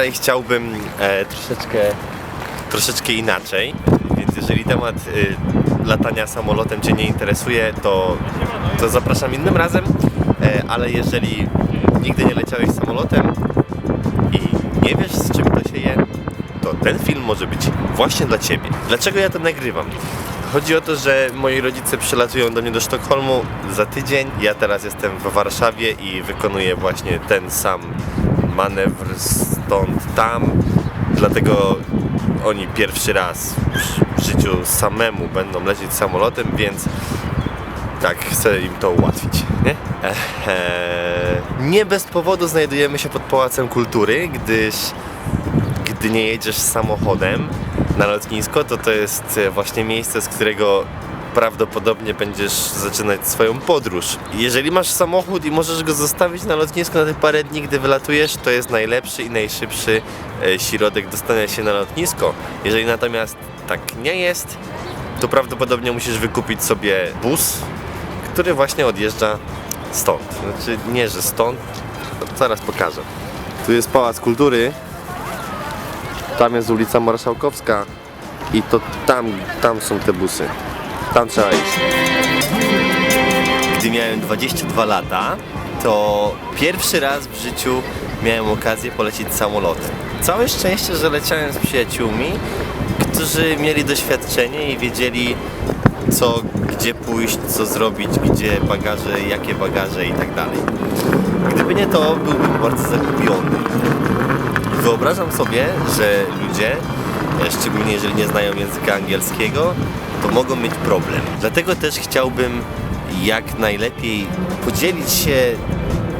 dzisiaj chciałbym e, troszeczkę, troszeczkę inaczej, więc jeżeli temat e, latania samolotem Cię nie interesuje, to, to zapraszam innym razem, e, ale jeżeli nigdy nie leciałeś samolotem i nie wiesz z czym to się je, to ten film może być właśnie dla Ciebie. Dlaczego ja to nagrywam? Chodzi o to, że moi rodzice przylatują do mnie do Sztokholmu za tydzień. Ja teraz jestem w Warszawie i wykonuję właśnie ten sam manewr stąd tam. Dlatego oni pierwszy raz w życiu samemu będą lecieć samolotem, więc tak, chcę im to ułatwić, nie? Eee, nie bez powodu znajdujemy się pod Pałacem Kultury, gdyż gdy nie jedziesz samochodem na lotnisko, to to jest właśnie miejsce, z którego prawdopodobnie będziesz zaczynać swoją podróż. Jeżeli masz samochód i możesz go zostawić na lotnisku na te parę dni, gdy wylatujesz, to jest najlepszy i najszybszy e, środek dostania się na lotnisko. Jeżeli natomiast tak nie jest, to prawdopodobnie musisz wykupić sobie bus, który właśnie odjeżdża stąd. Znaczy nie, że stąd, zaraz pokażę. Tu jest Pałac Kultury, tam jest ulica Marszałkowska i to tam, tam są te busy. Tam trzeba iść. Gdy miałem 22 lata, to pierwszy raz w życiu miałem okazję polecieć samolotem. Całe szczęście, że leciałem z przyjaciółmi, którzy mieli doświadczenie i wiedzieli co, gdzie pójść, co zrobić, gdzie bagaże, jakie bagaże i tak dalej. Gdyby nie to, byłbym bardzo zagubiony. Wyobrażam sobie, że ludzie, szczególnie jeżeli nie znają języka angielskiego, to mogą mieć problem. Dlatego też chciałbym jak najlepiej podzielić się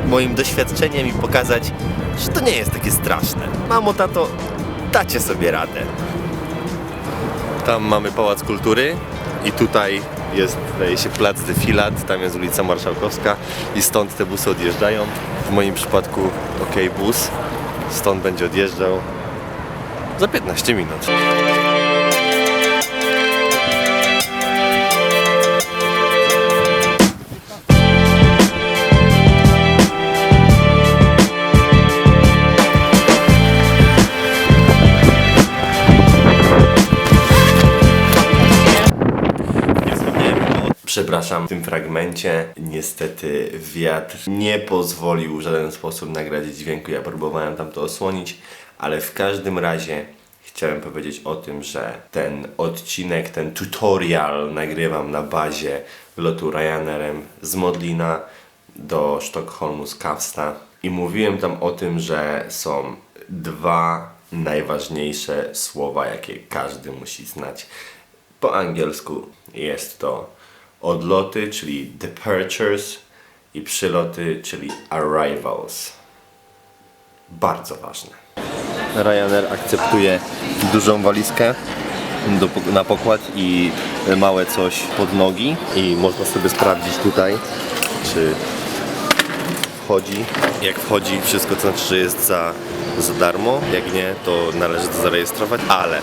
moim doświadczeniem i pokazać, że to nie jest takie straszne. Mamo, tato, dacie sobie radę. Tam mamy Pałac Kultury i tutaj jest, zdaje się, plac Defilat, tam jest ulica Marszałkowska i stąd te busy odjeżdżają. W moim przypadku OK Bus stąd będzie odjeżdżał za 15 minut. Przepraszam, w tym fragmencie niestety wiatr nie pozwolił w żaden sposób nagrać dźwięku. Ja próbowałem tam to osłonić, ale w każdym razie chciałem powiedzieć o tym, że ten odcinek, ten tutorial nagrywam na bazie lotu Ryanerem z Modlina do Sztokholmu z Kawsta i mówiłem tam o tym, że są dwa najważniejsze słowa, jakie każdy musi znać. Po angielsku jest to odloty, czyli departures i przyloty, czyli arrivals. Bardzo ważne. Ryanair akceptuje dużą walizkę do, na pokład i małe coś pod nogi i można sobie sprawdzić tutaj, czy wchodzi. Jak wchodzi, wszystko to znaczy, że jest za, za darmo. Jak nie, to należy to zarejestrować, ale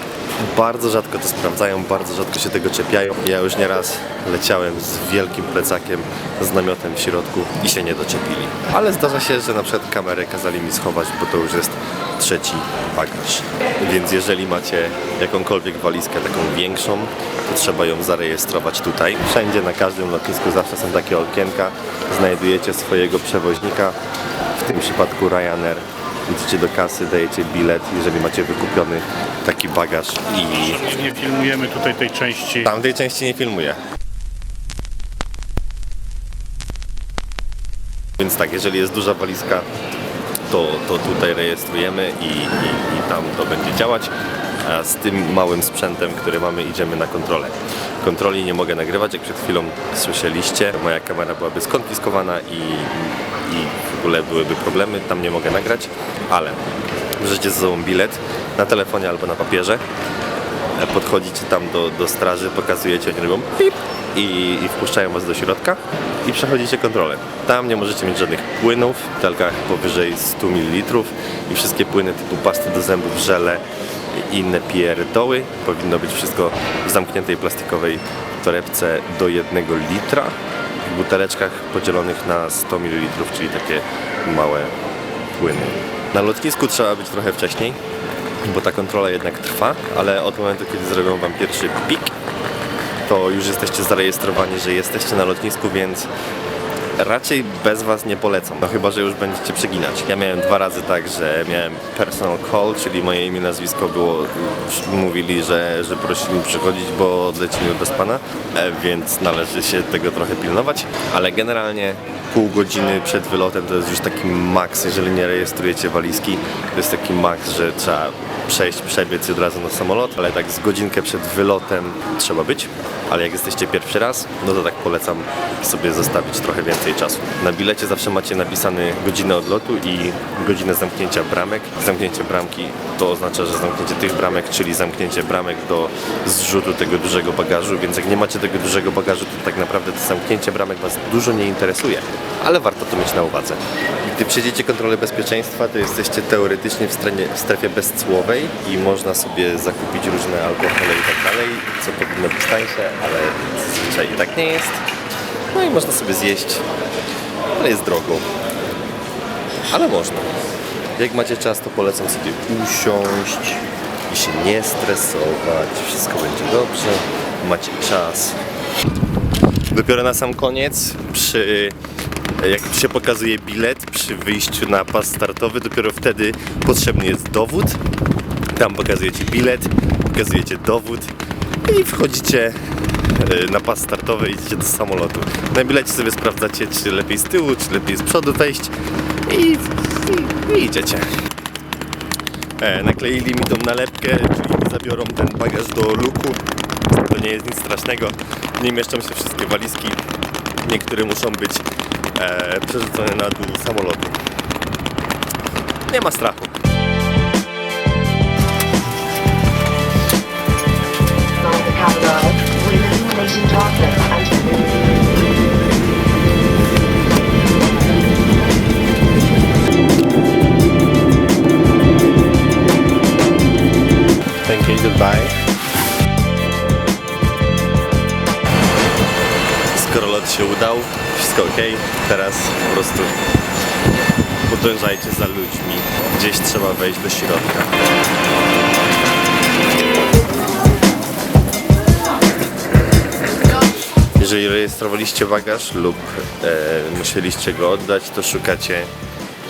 bardzo rzadko to sprawdzają, bardzo rzadko się tego czepiają. Ja już nieraz leciałem z wielkim plecakiem, z namiotem w środku i się nie doczepili. Ale zdarza się, że na przykład kamerę kazali mi schować, bo to już jest trzeci bagaż. Więc jeżeli macie jakąkolwiek walizkę taką większą, to trzeba ją zarejestrować tutaj. Wszędzie, na każdym lotnisku zawsze są takie okienka. Znajdujecie swojego przewoźnika, w tym przypadku Ryanair. Idziecie do kasy, dajecie bilet, jeżeli macie wykupiony taki bagaż i Nie, filmujemy tutaj tej części. tamtej części nie filmuję. Więc tak, jeżeli jest duża walizka, to, to tutaj rejestrujemy i, i, i tam to będzie działać. A z tym małym sprzętem, który mamy, idziemy na kontrolę. Kontroli nie mogę nagrywać, jak przed chwilą słyszeliście. Moja kamera byłaby skonfiskowana i, i w ogóle byłyby problemy, tam nie mogę nagrać, ale bierzecie ze sobą bilet na telefonie albo na papierze podchodzicie tam do, do straży, pokazujecie, oni robią pip i, i wpuszczają was do środka i przechodzicie kontrolę. Tam nie możecie mieć żadnych płynów w talkach powyżej 100 ml i wszystkie płyny typu pasty do zębów, żele i inne pierdoły. Powinno być wszystko w zamkniętej plastikowej torebce do 1 litra w buteleczkach podzielonych na 100 ml, czyli takie małe płyny. Na lotnisku trzeba być trochę wcześniej, bo ta kontrola jednak trwa, ale od momentu, kiedy zrobią Wam pierwszy pik, to już jesteście zarejestrowani, że jesteście na lotnisku, więc raczej bez Was nie polecam. No chyba, że już będziecie przeginać. Ja miałem dwa razy tak, że miałem personal call, czyli moje imię, nazwisko było, mówili, że, że prosili przychodzić, bo odlecimy bez Pana, e, więc należy się tego trochę pilnować, ale generalnie pół godziny przed wylotem to jest już taki maks, jeżeli nie rejestrujecie walizki, to jest taki maks, że trzeba przejść, przebiec i od razu na samolot, ale tak z godzinkę przed wylotem trzeba być, ale jak jesteście pierwszy raz, no to tak polecam sobie zostawić trochę więcej czasu. Na bilecie zawsze macie napisany godzinę odlotu i godzinę zamknięcia bramek. Zamknięcie bramki to oznacza, że zamknięcie tych bramek, czyli zamknięcie bramek do zrzutu tego dużego bagażu, więc jak nie macie tego dużego bagażu, to tak naprawdę to zamknięcie bramek Was dużo nie interesuje, ale warto to mieć na uwadze. Gdy przejdziecie kontrolę bezpieczeństwa, to jesteście teoretycznie w strefie, w strefie bezcłowej i można sobie zakupić różne alkohole i tak dalej, co powinno być tańsze, ale zazwyczaj i tak nie jest. No i można sobie zjeść, ale jest drogo. Ale można. Jak macie czas, to polecam sobie usiąść i się nie stresować. Wszystko będzie dobrze. Macie czas. Dopiero na sam koniec, przy, jak się pokazuje bilet, przy wyjściu na pas startowy, dopiero wtedy potrzebny jest dowód. Tam pokazujecie bilet, pokazujecie dowód i wchodzicie e, na pas startowy i idziecie do samolotu. Na bilecie sobie sprawdzacie, czy lepiej z tyłu, czy lepiej z przodu wejść i, i, i idziecie. E, nakleili mi tą nalepkę, czyli zabiorą ten bagaż do luku. To nie jest nic strasznego. Nie mieszczą się wszystkie walizki. Niektóre muszą być e, przerzucone na dół samolotu. Nie ma strachu. Ok, teraz po prostu podążajcie za ludźmi. Gdzieś trzeba wejść do środka. Jeżeli rejestrowaliście bagaż lub e, musieliście go oddać, to szukacie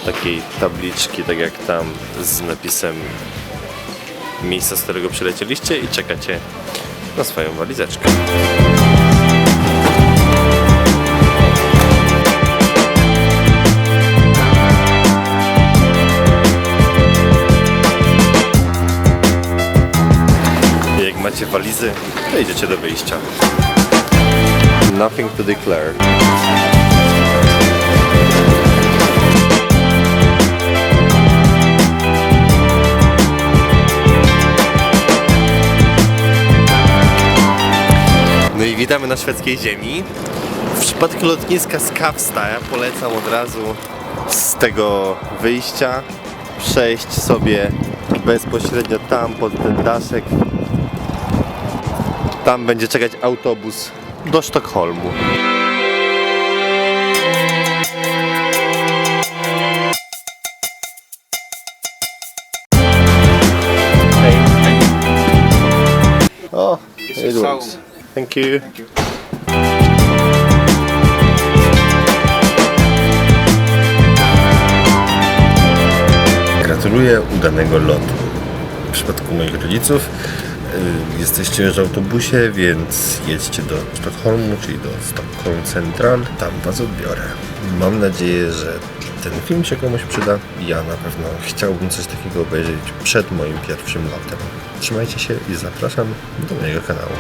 takiej tabliczki, tak jak tam z napisem miejsca, z którego przylecieliście i czekacie na swoją walizeczkę. I walizy, to idziecie do wyjścia. Nothing to declare. No i witamy na szwedzkiej ziemi. W przypadku lotniska Skavsta ja polecam od razu z tego wyjścia przejść sobie bezpośrednio tam pod ten daszek. Tam będzie czekać autobus do Sztokholmu. Oh, it works. Thank you. Gratuluję udanego lotu. W przypadku moich rodziców jesteście już w autobusie, więc jedźcie do Sztokholmu, czyli do Stockholm Central. Tam Was odbiorę. Mam nadzieję, że ten film się komuś przyda. Ja na pewno chciałbym coś takiego obejrzeć przed moim pierwszym lotem. Trzymajcie się i zapraszam do mojego kanału.